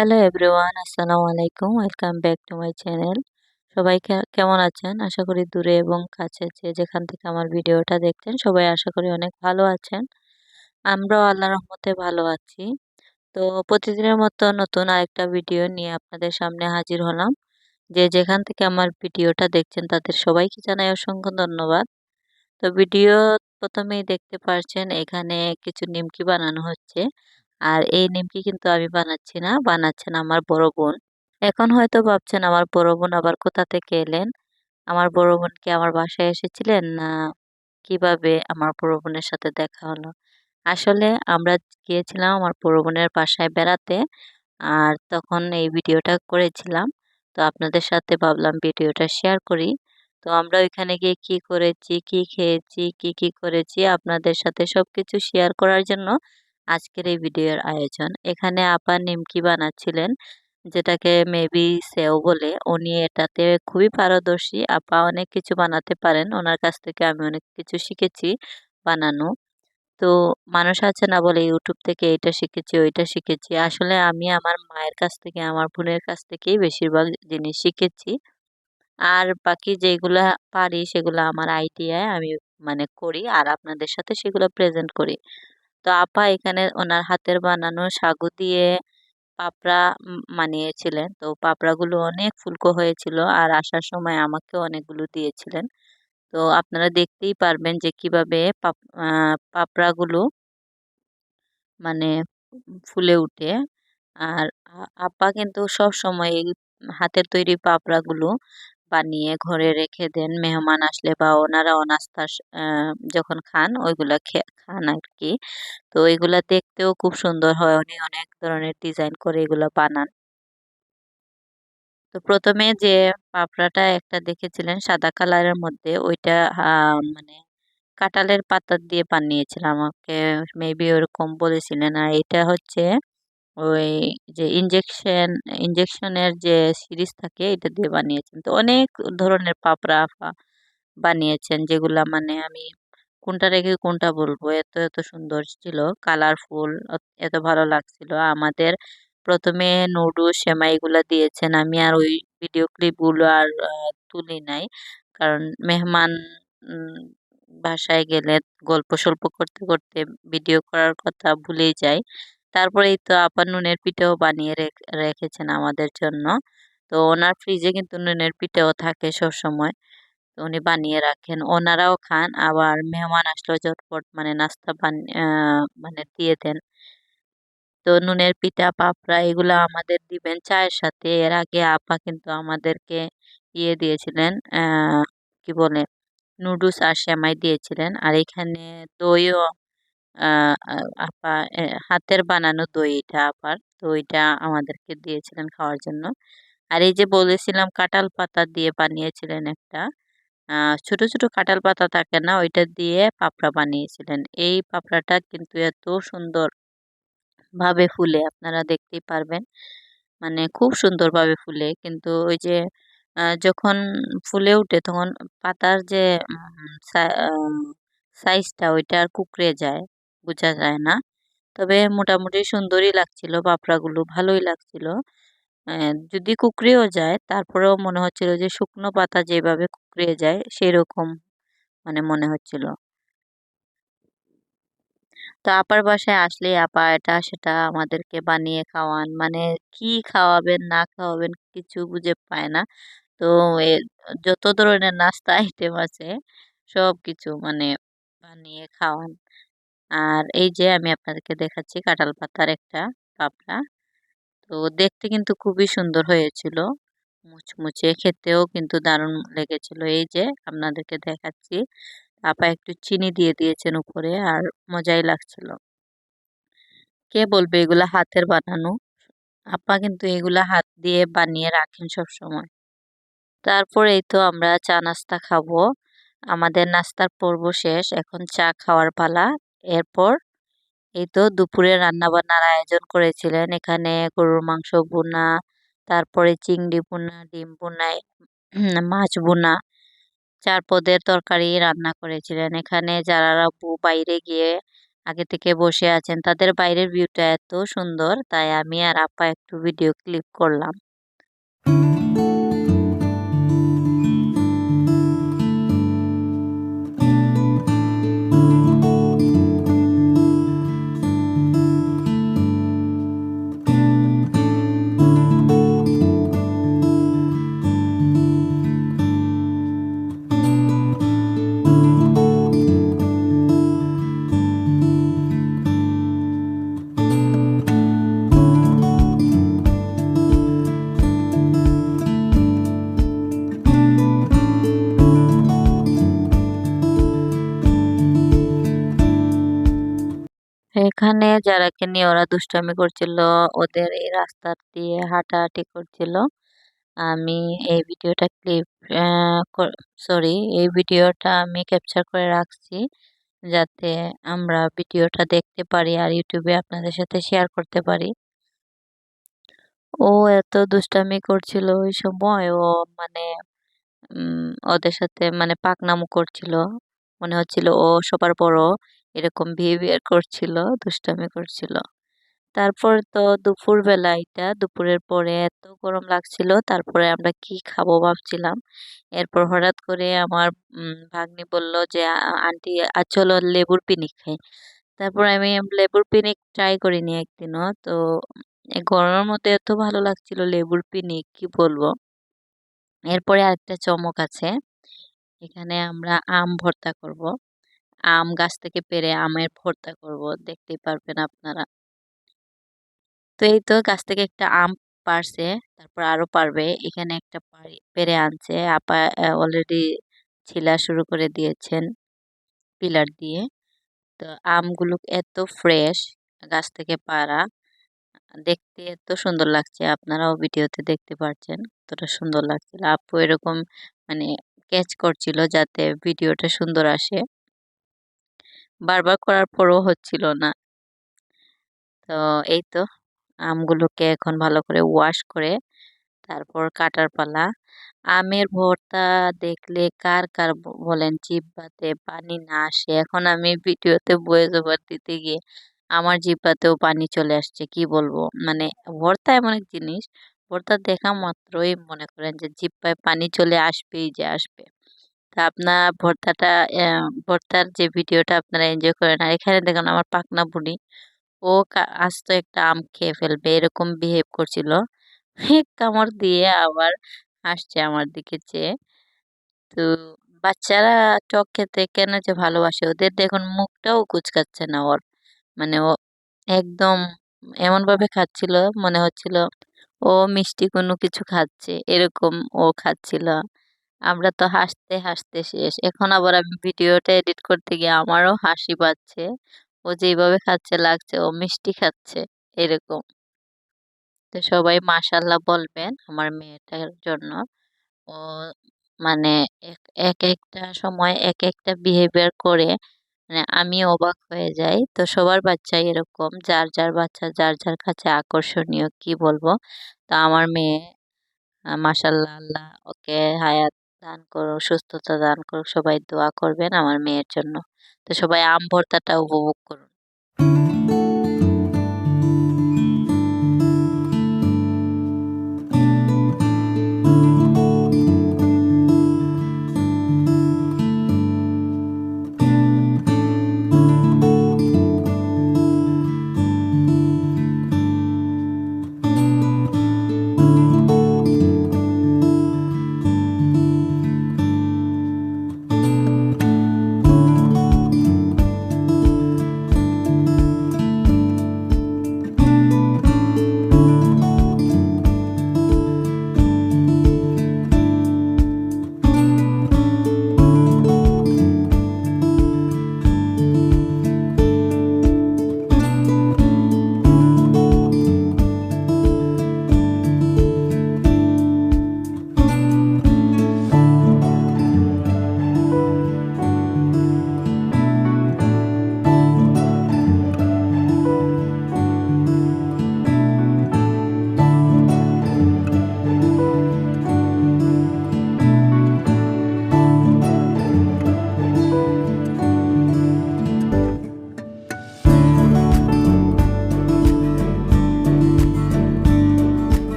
Hello everyone, আসসালামু আলাইকুম। Welcome back to my channel. সবাই কেমন আছেন? আশা করি দূরে এবং কাছে যে যেখান থেকে আমার ভিডিওটা দেখছেন, সবাই আশা করি অনেক ভালো আছেন। আমরাও আল্লাহ রহমতে ভালো আছি। তো প্রতিদিনের মতো নতুন আরেকটা ভিডিও নিয়ে আপনাদের সামনে হাজির হলাম। যে যেখান থেকে আমার ভিডিওটা দেখছেন, তাদের সবাইকে জানাই অসংখ্য ধন্যবাদ। তো ভিডিও প্রথমেই দেখতে পারছেন, এখানে কিছু নিমকি বানানো হচ্ছে। আর এই নিমকি কিন্তু আমি বানাচ্ছি না, বানাচ্ছেন আমার বড় বোন। এখন হয়তো ভাবছেন, আমার বড় বোন আবার কোথা থেকে এলেন? আমার বড় বোন কি আমার বাসায় এসেছিলেন? না, কীভাবে আমার বড় বোনের সাথে দেখা হলো? আসলে আমরা গিয়েছিলাম আমার বড় বোনের বাসায় বেড়াতে, আর তখন এই ভিডিওটা করেছিলাম। তো আপনাদের সাথে ভাবলাম ভিডিওটা শেয়ার করি। তো আমরা ওইখানে গিয়ে কি করেছি, কি খেয়েছি, কি কি করেছি, আপনাদের সাথে সবকিছু শেয়ার করার জন্য আজকের এই ভিডিওর আয়োজন। এখানে আপা নিমকি বানাচ্ছিলেন, যেটাকে মেবি সেও বলে। উনি এটাতে খুবই পারদর্শী। আপা অনেক কিছু বানাতে পারেন। ওনার কাছ থেকে আমি অনেক কিছু শিখেছি বানানো। তো মানুষ আছে না বলে ইউটিউব থেকে এটা শিখেছি, ওইটা শিখেছি। আসলে আমি আমার মায়ের কাছ থেকে, আমার বোনের কাছ থেকেই বেশিরভাগ জিনিস শিখেছি। আর বাকি যেগুলা পারি, সেগুলো আমার আইডিয়ায় আমি মানে করি আর আপনাদের সাথে সেগুলো প্রেজেন্ট করি। তো আপা এখানে ওনার হাতের বানানো সাগু দিয়ে পাপড়া মানিয়েছিলেন। তো পাপড়াগুলো অনেক ফুলকো হয়েছিল আর আসার সময় আমাকে অনেকগুলো দিয়েছিলেন। তো আপনারা দেখতেই পারবেন যে কীভাবে পাপড়াগুলো মানে ফুলে উঠে। আর আপা কিন্তু সব সময় এই হাতের তৈরি পাপড়াগুলো বানিয়ে ঘরে রেখে দেন। মেহমান আসলে বা ওনারা অনাস্তা যখন খান, ওইগুলা খান আর কি তো এগুলা দেখতেও খুব সুন্দর হয়। উনি অনেক ধরনের ডিজাইন করে এগুলা বানান। তো প্রথমে যে পাপড়াটা একটা দেখেছিলেন, সাদা কালারের মধ্যে, ওইটা মানে কাঁঠালের পাতা দিয়ে বানিয়েছিলাম। আমাকে মেবি ওরকম বলেছিলেন। আর এটা হচ্ছে ওই যে ইঞ্জেকশন ইঞ্জেকশনের যে সিরিজ থাকে এটা দিয়ে বানিয়েছেন। তো অনেক ধরনের পাপড়া, আফা বানিয়েছেন যেগুলা মানে আমি কোনটা রেখে কোনটা বলব? এত এত সুন্দর ছিল কালারফুল এত ভালো লাগছিল। আমাদের প্রথমে নুডলস সেমাইগুলো দিয়েছেন। আমি আর ওই ভিডিও ক্লিপগুলো আর তুলি নাই। কারণ মেহমান বাসায় গেলে গল্প সল্প করতে করতে ভিডিও করার কথা ভুলেই যাই। তারপরেই তো আপা নুনের পিঠেও বানিয়ে রেখেছেন আমাদের জন্য। তো ওনার ফ্রিজে কিন্তু নুনের পিঠেও থাকে সবসময়। তো উনি বানিয়ে রাখেন। ওনারাও খান, আবার মেহমান আসলেও ঝটপট মানে নাস্তা মানে দিয়ে দেন। তো নুনের পিঠা, পাপড়া এগুলো আমাদের দিবেন চায়ের সাথে। এর আগে আপা কিন্তু আমাদেরকে ইয়ে দিয়েছিলেন কি বলে, নুডলস আর সেমাই দিয়েছিলেন। আর এখানে দইও আপা হাতের বানানো দই এটা আপার। দইটা আমাদেরকে দিয়েছিলেন খাওয়ার জন্য। আর এই যে বলেছিলাম কাঁঠাল পাতা দিয়ে বানিয়েছিলেন একটা ছোট ছোট কাঁঠাল পাতা থাকে না, ওইটা দিয়ে পাপড়া বানিয়েছিলেন। এই পাপড়াটা কিন্তু এত সুন্দর ভাবে ফুলে, আপনারা দেখতেই পারবেন। মানে খুব সুন্দরভাবে ফুলে। কিন্তু ওই যে যখন ফুলে উঠে তখন পাতার যে সাইজটা ওইটা আর কুকড়ে যায়। বোঝা যায় না। তবে মোটামুটি সুন্দরই লাগছিল পাপড়াগুলো ভালোই লাগছিল। যদি কুকড়েও যায়, তারপরেও মনে হচ্ছিল যে শুকনো পাতা যেভাবে কুকড়ে যায়, সেরকম মানে মনে হচ্ছিল। তো আপার বাসায় আসলে আপা এটা, সেটা আমাদেরকে বানিয়ে খাওয়ান। মানে কি খাওয়াবেন, না খাওয়াবেন কিছু বুঝে পায় না। তো যত ধরনের নাস্তা আইটেম আছে সব কিছু মানে বানিয়ে খাওয়ান। আর এই যে আমি আপনাদেরকে দেখাচ্ছি কাঁঠাল পাতার একটা পাপড়া। তো দেখতে কিন্তু খুবই সুন্দর হয়েছিল। মুচমুচে খেতেও কিন্তু দারুণ লেগেছিল। এই যে আপনাদেরকে দেখাচ্ছি। আপা একটু চিনি দিয়ে দিয়েছেন উপরে আর মজাই লাগছিল। কে বলবে এগুলা হাতের বানানো? আপা কিন্তু এগুলা হাত দিয়ে বানিয়ে রাখেন সব সময় তারপর এই তো আমরা চা নাস্তা খাব। আমাদের নাস্তার পর্ব শেষ। এখন চা খাওয়ার পালা। এরপর এই তো দুপুরে রান্নাবান্নার আয়োজন করেছিলেন। এখানে গরুর মাংস বোনা তারপরে চিংড়ি বোনা ডিম বোনা মাছ বোনা চার পদের তরকারি রান্না করেছিলেন। এখানে যারা বাইরে গিয়ে আগে থেকে বসে আছেন, তাদের বাইরের ভিউটা এত সুন্দর, তাই আমি আর আপা একটু ভিডিও ক্লিপ করলাম। এখানে যারাকে নিয়ে ওরা দুষ্টামি করছিল, ওদের এই রাস্তা দিয়ে হাঁটাহাঁটি করছিল। আমি এই ভিডিওটা ক্লিপ সরি এই ভিডিওটা আমি ক্যাপচার করে রাখছি যাতে আমরা ভিডিওটা দেখতে পারি আর ইউটিউবে আপনাদের সাথে শেয়ার করতে পারি। ও এত দুষ্টামি করছিল ওই সময়, ও মানে ওদের সাথে মানে পাকনামো করছিল। মনে হচ্ছিল ও সবার বড়। এরকম বিহেভিয়ার করছিল, দুষ্টামি করছিল। তারপর তো দুপুর বেলা এটা, দুপুরের পরে এত গরম লাগছিল, তারপরে আমরা কি খাব ভাবছিলাম। এরপর হঠাৎ করে আমার ভাগ্নি বলল যে, আন্টি চলো লেবুর পিনিক খাই। তারপর আমি লেবুর পিনিক ট্রাই করিনি একদিনও। তো গরমের মধ্যে এত ভালো লাগছিল লেবুর পিনিক, কি বলব? এরপরে আরেকটা চমক আছে। এখানে আমরা আম ভর্তা করব। আম গাছ থেকে পেরে আমের ভর্তা করব, দেখতেই পারবেন আপনারা। তো এই তো গাছ থেকে একটা আম পারছে, তারপর আরও পারবে। এখানে একটা পেরে আনছে। আপা অলরেডি ছিলা শুরু করে দিয়েছেন পিলার দিয়ে। তো আমগুলো এত ফ্রেশ গাছ থেকে পারা। দেখতে এত সুন্দর লাগছে, আপনারাও ভিডিওতে দেখতে পাচ্ছেন কতটা সুন্দর লাগছিল। আপু এরকম মানে ক্যাচ করছিল যাতে ভিডিওটা সুন্দর আসে। বারবার করার পরও হচ্ছিল না। তো এই তো আমগুলোকে এখন ভালো করে ওয়াশ করে তারপর কাটার পালা। আমের ভর্তা দেখলে কার কার বলেন জিব্বাতে পানি না আসে। এখন আমি ভিডিওতে বয়েস ওভার দিতে গিয়ে আমার জিব্বাতেও পানি চলে আসছে, কি বলব? মানে ভর্তা এমন এক জিনিস, ভর্তা দেখা মাত্রই মনে করেন যে জিব্বায় পানি চলে আসবেই যে আসবে। তা আপনার ভর্তাটা ভর্তার যে ভিডিওটা আপনারা এনজয় করেন, আর এখানে দেখুন আমার পাকনা বুড়ি ও আস্ত একটা আম খেয়ে ফেলবে, এরকম বিহেভ করছিল। কামড় দিয়ে আবার হাসছে আমার দিকে চেয়ে। তো বাচ্চারা টক খেতে কেন যে ভালোবাসে? ওদের দেখুন মুখটাও কুচকাচ্ছে না ওর। মানে ও একদম এমনভাবে খাচ্ছিল, মনে হচ্ছিল ও মিষ্টি কোনো কিছু খাচ্ছে, এরকম ও খাচ্ছিল। আমরা তো হাসতে হাসতে শেষ। এখন আবার আমি ভিডিওটা এডিট করতে গিয়ে আমারও হাসি পাচ্ছে। ও যেভাবে খাচ্ছে, লাগছে, ও মিষ্টি খাচ্ছে, এরকম। তো সবাই মাশাল্লাহ বলবেন আমার মেয়েটার জন্য। ও মানে এক একটা সময়, এক একটা বিহেভিয়ার করে মানে আমি অবাক হয়ে যাই। তো সবার বাচ্চাই এরকম। যার যার বাচ্চা, যার যার কাছে আকর্ষণীয়, কি বলব? তো আমার মেয়ে মাসাল্লাহ আল্লাহ ওকে হায়াত দান করুক সুস্থতা দান করুক সবাই দোয়া করবেন আমার মেয়ের জন্য। তো সবাই আম ভর্তাটা উপভোগ করুন।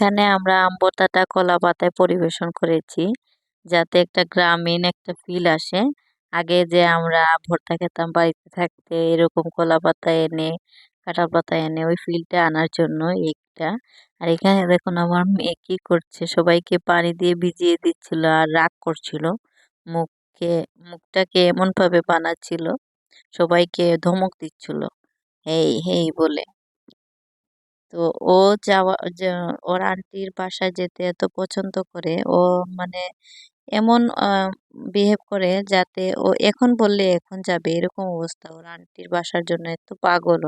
এখানে আমরা আম ভর্তাটা কলা পাতায় পরিবেশন করেছি, যাতে একটা গ্রামীণ একটা ফিল আসে। আগে যে আমরা ভর্তা খেতাম বাড়িতে থাকতে এরকম কলা পাতা এনে কাঁঠাল পাতা এনে ওই ফিলটা আনার জন্য এইটা আর এখানে দেখুন আমার মেয়ে কি করছে, সবাইকে পানি দিয়ে ভিজিয়ে দিচ্ছিল আর রাগ করছিল। মুখকে, মুখটাকে এমন ভাবে বানাচ্ছিল, সবাইকে ধমক দিচ্ছিল। হেই হেই বলে। তো ও যাওয়া ওর আন্টির বাসায় যেতে এত পছন্দ করে ও মানে এমন বিহেভ করে যাতে ও এখন বললে এখন যাবে এরকম অবস্থা। ওর আন্টির বাসার জন্য এত পাগল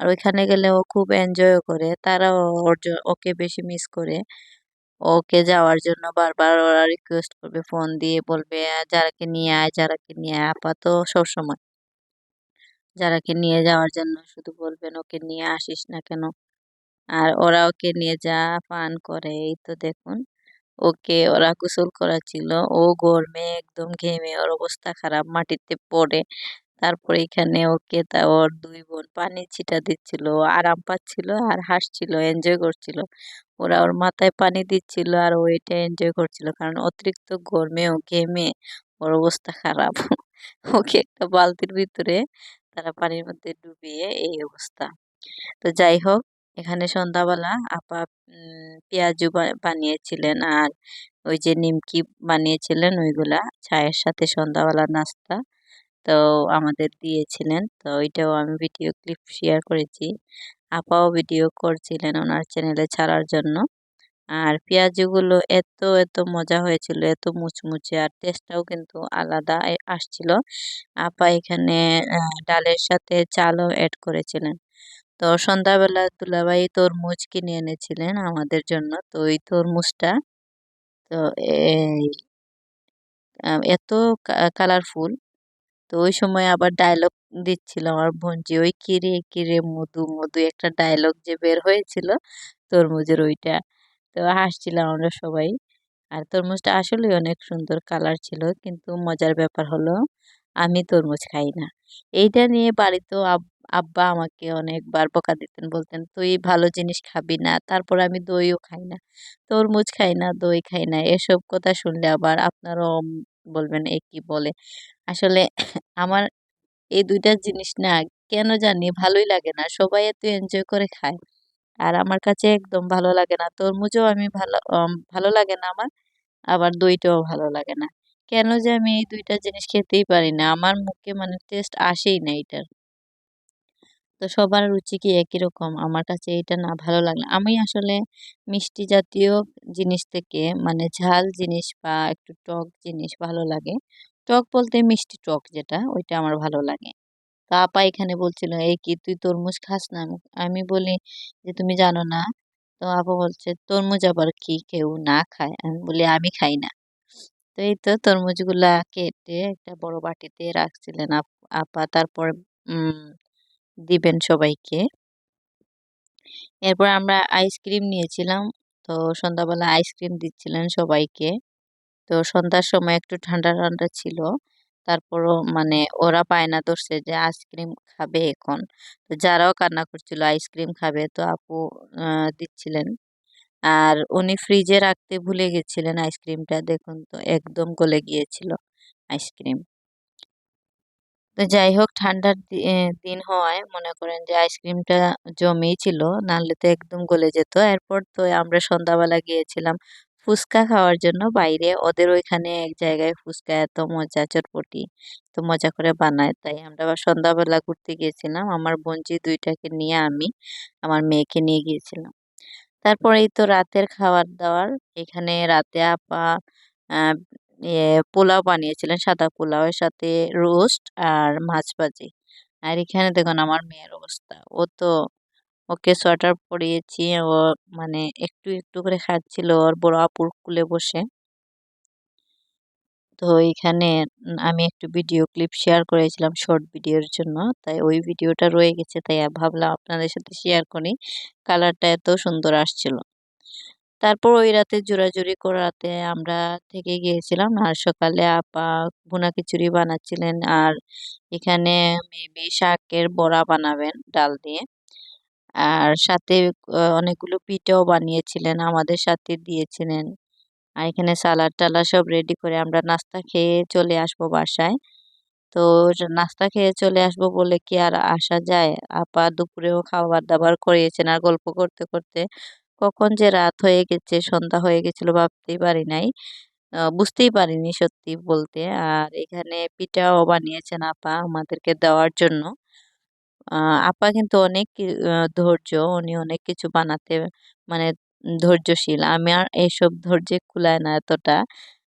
আর ওইখানে গেলে ও খুব এনজয়ও করে তারাও ওর ওকে বেশি মিস করে। ওকে যাওয়ার জন্য বারবার ওরা রিকোয়েস্ট করবে ফোন দিয়ে বলবে "আহ, যারাকে নিয়ে আয় যারাকে নিয়ে আয় আপা তো সবসময়। যারাকে নিয়ে যাওয়ার জন্য শুধু বলবেন ওকে নিয়ে আসিস না কেন? আর ওরা ওকে নিয়ে যা পান করে, এই তো দেখুন। ওকে ওরা গোসল করাচ্ছিল। ও গরমে একদম ঘেমে, ওর অবস্থা খারাপ, মাটিতে পড়ে। তারপরে এখানে ওকে তা ওর দুই বোন পানি ছিটা দিচ্ছিল। আরাম পাচ্ছিল আর হাসছিল এনজয় করছিল। ওরা ওর মাথায় পানি দিচ্ছিল আর ও এটা এনজয় করছিল। কারণ অতিরিক্ত গরমে ও ঘেমে, ওর অবস্থা খারাপ। ওকে একটা বালতির ভিতরে তারা পানির মধ্যে ডুবিয়ে, এই অবস্থা। তো যাই হোক এখানে সন্ধ্যাবেলা আপা পেঁয়াজু বানিয়েছিলেন আর ওই যে নিমকি বানিয়েছিলেন ওইগুলা চায়ের সাথে সন্ধ্যাবেলা নাস্তা। তো আমাদের দিয়েছিলেন। তো ওইটাও আমি ভিডিও ক্লিপ শেয়ার করেছি। আপাও ভিডিও করছিলেন ওনার চ্যানেলে ছাড়ার জন্য। আর পেঁয়াজুগুলো এত এত মজা হয়েছিল, এত মুচমুচে আর টেস্টটাও কিন্তু আলাদা আসছিল। আপা এখানে ডালের সাথে চালও অ্যাড করেছিলেন। তো সন্ধ্যাবেলা দুলাভাই তরমুজ কিনে এনেছিলেন আমাদের জন্য, তো ওই তরমুজটা, তো এই এত কালারফুল তো ওই সময় আবার ডায়লগ দিচ্ছিল আমার বোনজি, ওই কিরে কিরে মধু মধু? একটা ডায়লগ যে বের হয়েছিল তরমুজের ওইটা, তো হাসছিলাম আমরা সবাই। আর তরমুজটা আসলে অনেক সুন্দর কালার ছিল, কিন্তু মজার ব্যাপার হলো আমি তরমুজ খাই না। এইটা নিয়ে বাড়িতেও আব- আব্বা আমাকে অনেকবার বকা দিতেন, বলতেন, তুই ভালো জিনিস খাবি না। তারপর আমি দইও খাই না। তরমুজ খাই না, দই খাই না, এসব কথা শুনলে আবার আপনারাও বলবেন, এ কি বলে? আসলে আমার এই দুইটা জিনিস না, কেন জানি ভালোই লাগে না, সবাই এত এনজয় করে খায়। আর আমার কাছে একদম ভালো লাগে না। তরমুজও আমি ভালো ভালো লাগে না আমার, আবার দইটাও ভালো লাগে না। কেন যে আমি এই দুইটা জিনিস খেতেই পারি না? আমার মুখে মানে টেস্ট আসেই না এটার। তো সবার রুচি কি একই রকম? আমার কাছে এটা না ভালো লাগল আমি আসলে মিষ্টি জাতীয় জিনিস থেকে মানে ঝাল জিনিস বা একটু টক জিনিস ভালো লাগে। টক বলতে মিষ্টি টক যেটা, ওইটা আমার ভালো লাগে। তা আপা এখানে বলছিল এই কি তুই তরমুজ খাস না? আমি আমি বলি, যে তুমি জানো না? তো আপা বলছে, তরমুজ আবার কি কেউ না খায়? আমি বলি, আমি খাই না। তো এই তো তরমুজগুলা কেটে একটা বড় বাটিতে রাখছিলেন আপ- তারপর দিবেন সবাইকে। এরপর আমরা আইসক্রিম নিয়েছিলাম। তো সন্ধ্যাবেলা আইসক্রিম দিচ্ছিলেন সবাইকে। তো সন্ধ্যার সময় একটু ঠান্ডা ঠান্ডা ছিল। তারপরও মানে ওরা বায়না ধরছে যে আইসক্রিম খাবে এখন। তো যারাও কান্না করছিল আইসক্রিম খাবে, তো আপু দিচ্ছিলেন। আর উনি ফ্রিজে রাখতে ভুলে গেছিলেন আইসক্রিমটা। দেখুন তো, একদম গলে গিয়েছিল আইসক্রিম। তো যাই হোক, ঠান্ডার দিন হওয়ায় মনে করেন যে আইসক্রিমটা জমেই ছিল, নাহলে তো একদম গলে যেত। এরপর তো আমরা সন্ধ্যাবেলা গিয়েছিলাম ফুচকা খাওয়ার জন্য। বাইরে ওদের ওইখানে এক জায়গায় ফুচকা এত মজা, চটপটি তো মজা করে বানায়। তাই আমরা আবার সন্ধ্যাবেলা ঘুরতে গিয়েছিলাম। আমার বোনজি দুইটাকে নিয়ে আমি, আমার মেয়েকে নিয়ে গিয়েছিলাম। তারপরে এই তো রাতের খাবার দাবার এখানে রাতে আপা ইয়ে পোলাও বানিয়েছিলেন, সাদা পোলাওয়ের সাথে রোস্ট আর মাছ ভাজি। আর এখানে দেখুন আমার মেয়ের অবস্থা। ও তো, ওকে সোয়েটার পরিয়েছি, ও মানে একটু একটু করে খাচ্ছিল, ওর বড় আপুর কুলে বসে। তো এখানে আমি একটু ভিডিও ক্লিপ শেয়ার করেছিলাম শর্ট ভিডিওর জন্য। তাই ওই ভিডিওটা রয়ে গেছে, তাই ভাবলাম আপনাদের সাথে শেয়ার করি। কালারটা এত সুন্দর আসছিল। তারপর ওই রাতে জোরাজুরি করাতে আমরা থেকে গিয়েছিলাম। আর সকালে আপা ভুনা খিচুড়ি বানাচ্ছিলেন। আর এখানে মেবি শাকের বড়া বানাবেন ডাল দিয়ে। আর সাথে অনেকগুলো পিঠাও বানিয়েছিলেন, আমাদের সাথে দিয়েছিলেন। আর এখানে সালাড টালা সব রেডি করে আমরা নাস্তা খেয়ে চলে আসব বাসায়। তো নাস্তা খেয়ে চলে আসব বলে কি আর আসা যায়? আপা দুপুরেও খাবার দাবার করিয়েছেন আর গল্প করতে করতে কখন যে রাত হয়ে গেছে, সন্ধ্যা হয়ে গেছিল ভাবতেই পারি নাই। বুঝতেই পারিনি সত্যি বলতে। আর এখানে পিঠাও বানিয়েছেন আপা আমাদেরকে দেওয়ার জন্য। আপা কিন্তু অনেক ধৈর্য, উনি অনেক কিছু বানাতে মানে ধৈর্যশীল। আমি আর এইসব ধৈর্যে কুলায় না এতটা।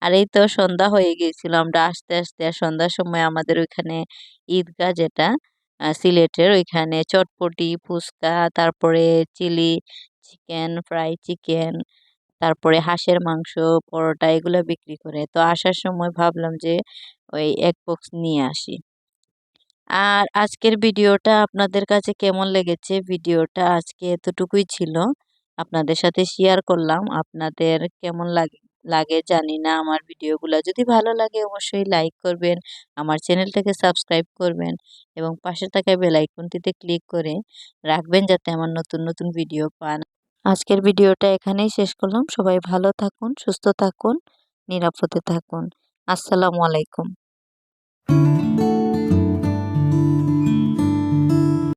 আর এই তো সন্ধ্যা হয়ে গিয়েছিল, আমরা আস্তে আস্তে আর সন্ধ্যার সময় আমাদের ওইখানে ঈদগাহ যেটা সিলেটের ওইখানে চটপটি, ফুচকা, তারপরে চিলি চিকেন, ফ্রাই চিকেন, তারপরে হাঁসের মাংস, পরোটা এগুলো বিক্রি করে। তো আসার সময় ভাবলাম যে ওই এক বক্স নিয়ে আসি। আর আজকের ভিডিওটা আপনাদের কাছে কেমন লেগেছে? ভিডিওটা আজকে এতটুকুই ছিল। আপনাদের সাথে শেয়ার করলাম। আপনাদের কেমন লাগে লাগে জানি না আমার ভিডিওগুলো। যদি ভালো লাগে অবশ্যই লাইক করবেন, আমার চ্যানেলটাকে সাবস্ক্রাইব করবেন এবং পাশে থাকা বেল আইকনটিতে ক্লিক করে রাখবেন যাতে আমার নতুন নতুন ভিডিও পান। আজকের ভিডিওটা এখানেই শেষ করলাম। সবাই ভালো থাকুন, সুস্থ থাকুন, নিরাপদে থাকুন। আসসালামু আলাইকুম।